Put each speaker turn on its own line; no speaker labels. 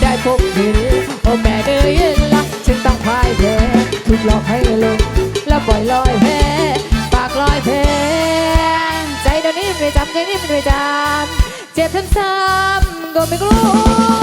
ได้พบเห็นโอ้แม่เอ้ยนละฉันต้องพ่ายแพ้ถูกหลอกให้ลงแล้วปล่อยลอยแพ้ปากลอยแพ้ใจเดี๋ยวนี้ไม่จำใจนี้ไม่จำเจ็บซ้ำๆก็ไม่กลัว